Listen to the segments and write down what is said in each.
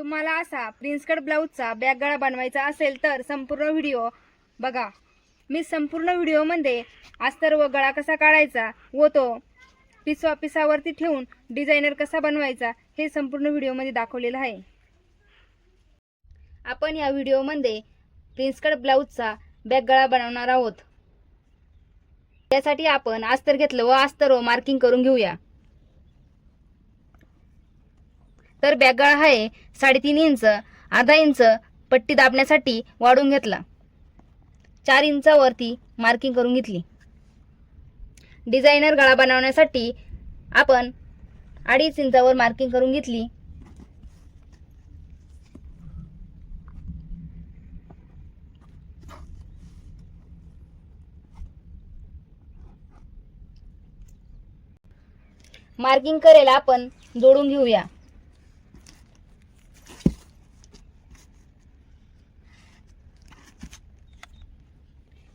तुम्हाला असा प्रिन्सकट ब्लाऊजचा बॅग गळा बनवायचा असेल तर संपूर्ण व्हिडिओ बघा. मी संपूर्ण व्हिडिओमध्ये अस्तर व गळा कसा काढायचा व तो पिसवा पिसावरती ठेवून डिझायनर कसा बनवायचा हे संपूर्ण व्हिडिओमध्ये दाखवलेलं आहे. आपण या व्हिडिओमध्ये प्रिन्सकट ब्लाऊजचा बॅग गळा बनवणार आहोत. त्यासाठी आपण अस्तर घेतलं व अस्तर व मार्किंग करून घेऊया. तर बॅग गळा आहे साडेतीन इंच अर्धा इंच पट्टी दाबण्यासाठी वाढून घेतला. चार इंचावरती मार्किंग करून घेतली. डिझायनर गळा बनवण्यासाठी आपण अडीच इंचावर मार्किंग करून घेतली. मार्किंग करेल आपण जोडून घेऊया.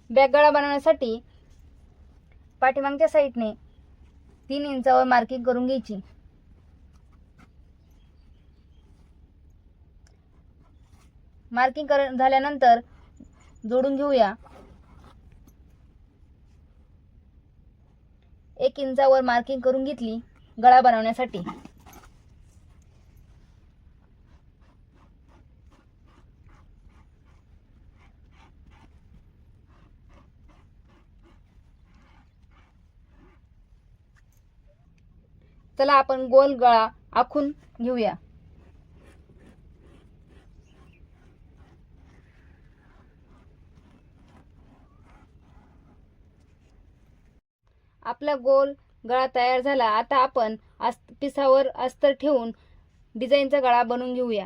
बॅग गळा बनवण्यासाठी पाठीमागच्या साईडने तीन इंचावर मार्किंग करून घ्यायची. मार्किंग कर झाल्यानंतर जोडून घेऊया. एक इंचावर मार्किंग करून घेतली गळा बनवण्यासाठी. चला आपण गोल गळा आखून घेऊया. आपला गोल गळा तयार झाला. आता आपण पिसावर अस्तर ठेवून डिझाईनचा गळा बनवून घेऊया.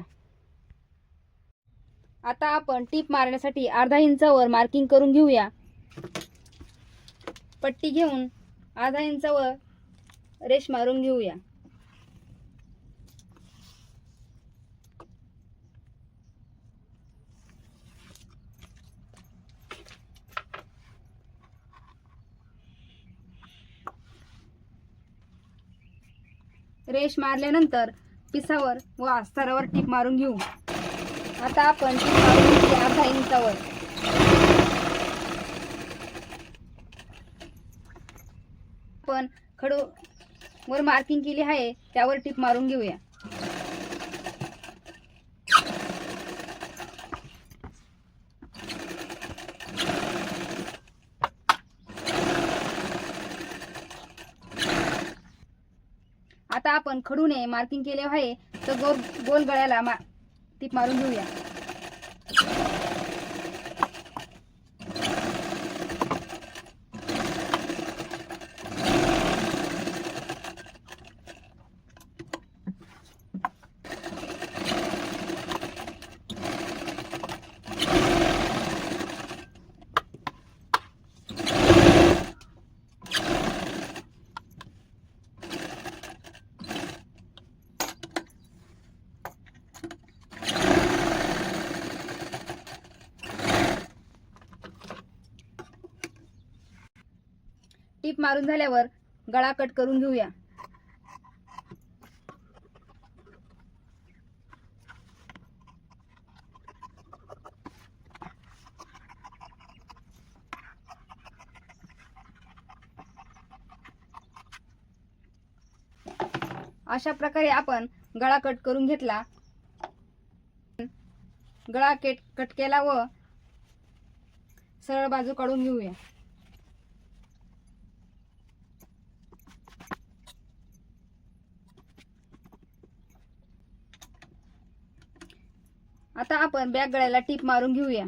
आता आपण टीप मारण्यासाठी अर्धा इंचावर मार्किंग करून घेऊया. पट्टी घेऊन अर्धा इंचावर रेश मारून घेऊया. रेश मारल्यानंतर पिसावर व आस्तारावर टीप मारून घेऊ. आता आपण टीप मारून अर्धा इंचावर. आपण खडू वर मार्किंग केली आहे त्यावर टीप मारून घेऊया. आता आपण खडूने मार्किंग केले आहे तर गोल गोल गळ्याला मा टीप मारून घेऊया. टीप मारून झाल्यावर गळा कट करून घेऊया. अशा प्रकारे आपण गळा कट करून घेतला. गळा केट कट केला व सरळ बाजू काढून घेऊया. आता आपण बॅग गळ्याला टीप मारून घेऊया.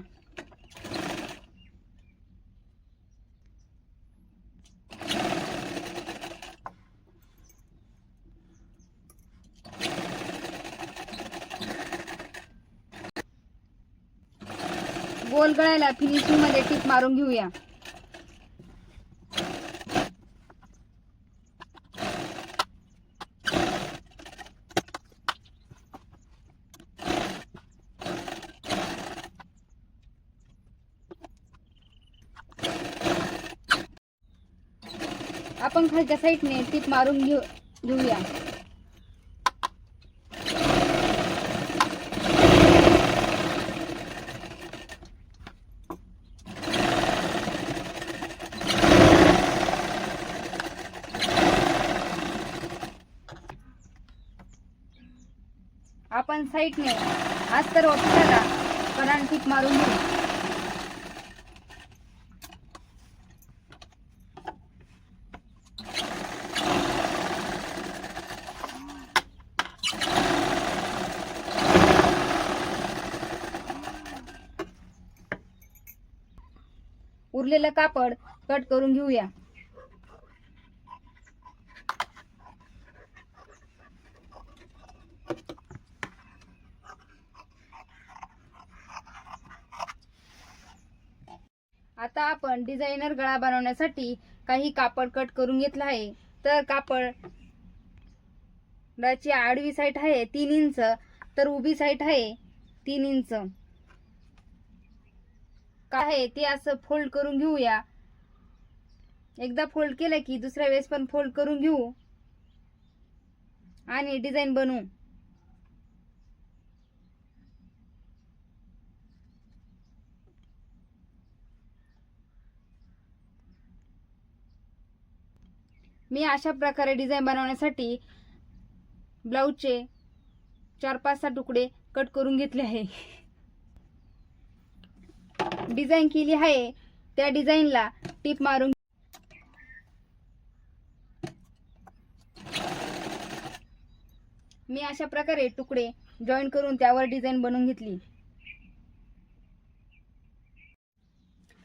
गोल गळ्याला फिनिशिंगमध्ये टीप मारून घेऊया. आपण खालच्या साईडने टीप मारून घेऊ घेऊया. आपण साईडने आज तर ऑफिसाला कारण टीप मारून घेऊ. उरलेलं कापड कट करून घेऊया. आता आपण डिझायनर गळा बनवण्यासाठी काही कापड कट करून घेतलं आहे. तर कापडची आडवी साईट आहे तीन इंच. तर उभी साईट आहे तीन इंच. काय आहे ते असं फोल्ड करून घेऊया. एकदा फोल्ड केलं की दुसऱ्या वेळेस पण फोल्ड करून घेऊ. आणि डिझाईन बनवू. मी अशा प्रकारे डिझाईन बनवण्यासाठी ब्लाऊजचे चार पाच सहा तुकडे कट करून घेतले आहे. डिझाईन केली आहे त्या डिझाईनला टीप मारून मी अशा प्रकारे तुकडे जॉईन करून त्यावर डिझाईन बनवून घेतली.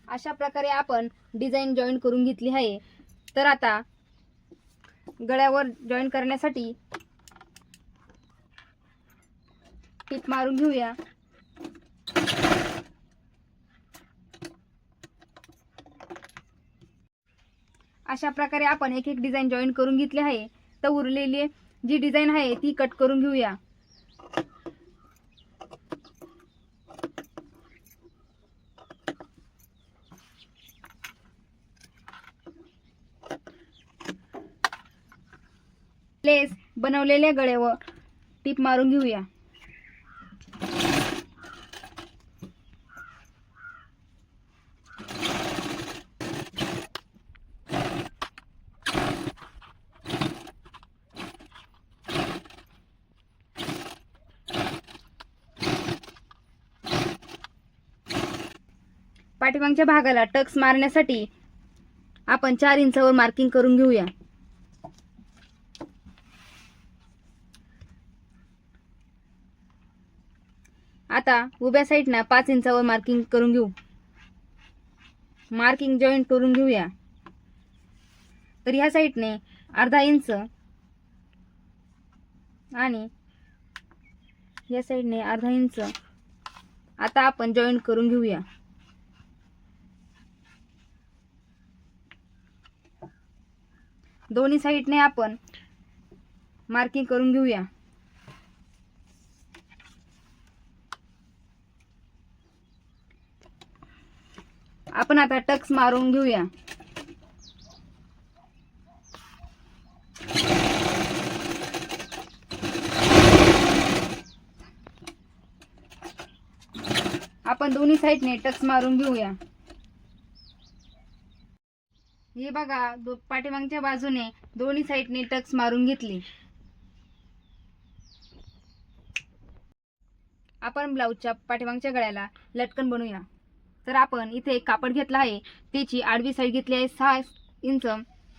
अशा प्रकारे आपण डिझाईन जॉईन करून घेतली आहे. तर आता गळ्यावर जॉईन करण्यासाठी टिप मारून घेऊया. अशा प्रकारे आपण एक एक डिझाईन जॉईन करून घेतली आहे. तर उरलेली जी डिझाईन आहे ती कट करून घेऊया. लेस बनवलेल्या गळ्यावर टीप मारून घेऊया. पाठीमागच्या भागाला टक्स मारण्यासाठी आपण चार इंचावर मार्किंग करून घेऊया. आता उभ्या साईडना पाच इंचावर मार्किंग करून घेऊ. मार्किंग जॉईंट करून घेऊया. तर ह्या साईडने अर्धा इंच आणि या साईडने अर्धा इंच आता आपण जॉईंट करून घेऊया. दोन्ही साईडने आपण मार्किंग करून घेऊया. आपण आता टक्स मारून घेऊया. आपण दोन्ही साईडने टक्स मारून घेऊया. हे बघा दो पाठीमागच्या बाजूने दोन्ही साईडने टक्स मारून घेतली. आपण ब्लाऊजच्या पाठीमागच्या गळ्याला लटकन बनवूया. तर आपण इथे एक कापड घेतला आहे त्याची आडवी साईड घेतली आहे सहा इंच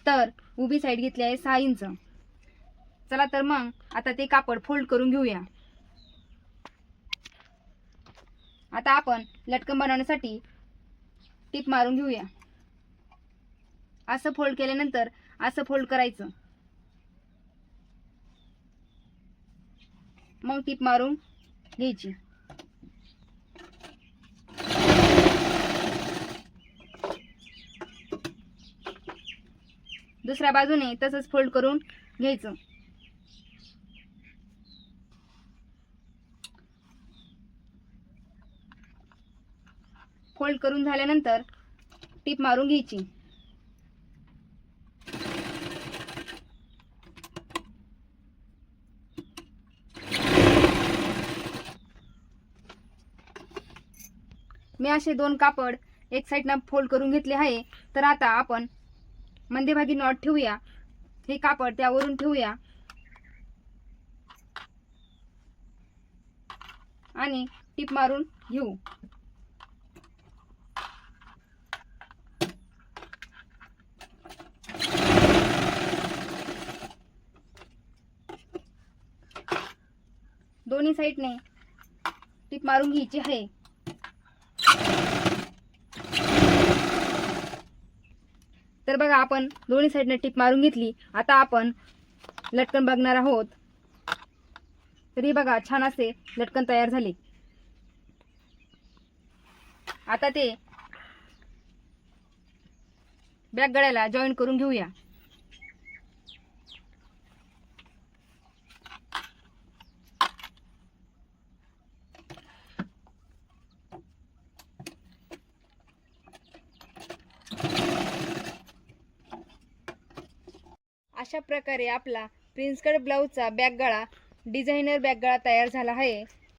तर उभी साईड घेतली आहे सहा इंच. चला तर मग आता ते कापड फोल्ड करून घेऊया. आता आपण लटकन बनवण्यासाठी टीप मारून घेऊया. असं फोल्ड केल्यानंतर असं फोल्ड करायचं. मग टीप मारून घ्यायची. दुसऱ्या बाजूने तसंच फोल्ड करून घ्यायचं. फोल्ड करून झाल्यानंतर टीप मारून घ्यायची. मी असे दोन कापड एक साईडनं फोल्ड करून घेतले आहे. तर आता आपण मध्यभागी नॉट ठेवूया. हे कापड त्यावरून ठेवूया. आणि टीप मारून घेऊ. दोन्ही साईडने टीप मारून घ्यायची आहे. बघा आपण दोन्ही साईडने टिप मारून घेतली. आता आपण लटकन बघणार आहोत. तरी बघा छान असे लटकन तयार झाले. आता ते बॅग गळ्याला जॉईन करून घेऊया. अशा प्रकारे आपला प्रिन्सकट ब्लाऊजचा बॅग गळा डिझायनर बॅग गळा तयार झाला आहे.